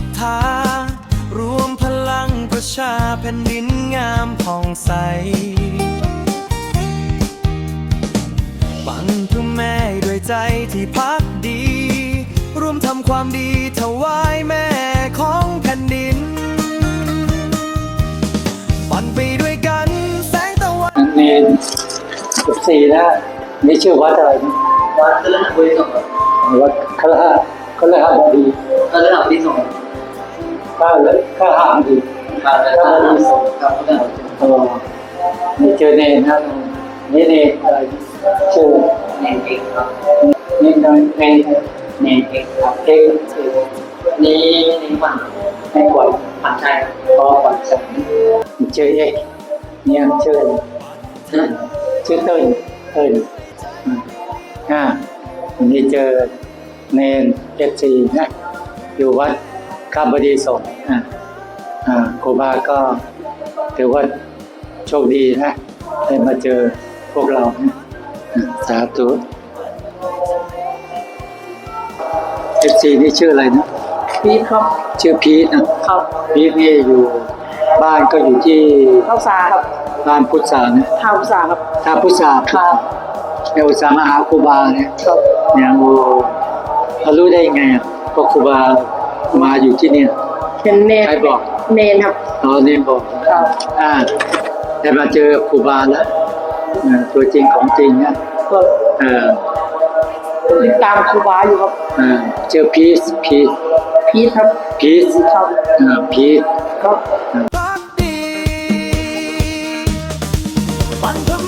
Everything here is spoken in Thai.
ศธารวมพลังประชาแผ่นดินงามผ่องใสปั่นเพื่อแม่ด้วยใจที่พักดี ร่วมทำความดีถวายแม่ของแผ่นดินปันไปด้วยกันแสงตะวันเมนสี่นะนี่ชื่อวัดอะไรวัดคฤหบดีงวัดคฤหบดีคฤหบดีสง ข้าเลยข้าห้างดีกครับพฤหัสบดีสงฆ์ครับพฤหัสบดีเออนี่เจอเนนนะนี่เนนอะไรชื่อเนนเอกครับเนนน้อยเนนเนนเอกครับเอกเอนี่นี่หมันไม่กวาดหมันชัยครับพอปัดสันเจอเอกเนี่ยชื่อชื่อเติ้ลเติ้ลอ่านนี้เจอเนนเอฟซีนะอยู่วัด คาบดีสงฆ์อ่าอ่าครูบาก็ถือว่าโชคดีนะได้มาเจอพวกเรานะอ่าสาธุเอฟซีนี่ชื่ออะไรนะพีทครับชื่อพีทนะครับพีทนี่อยู่บ้านก็อยู่ที่ข้าวสาครับบ้านพุทธานะข้าวสาครับท่าพุทธาครับเอลสามาหาครูบาเนี่ยครับเนี่ยโอ้เรารู้ได้ยังไงอะก็ครูบา มาอยู่ที่นี่เป็นเนนใครบอกเนนครับตอนอเนนบอกอ่าแต่มาเจอครูบาแล้วตัวจริงของจริงนะก็เออตามครูบาอยู่ครับเจอพีซพีซพีซครับพีซครับพีซครับ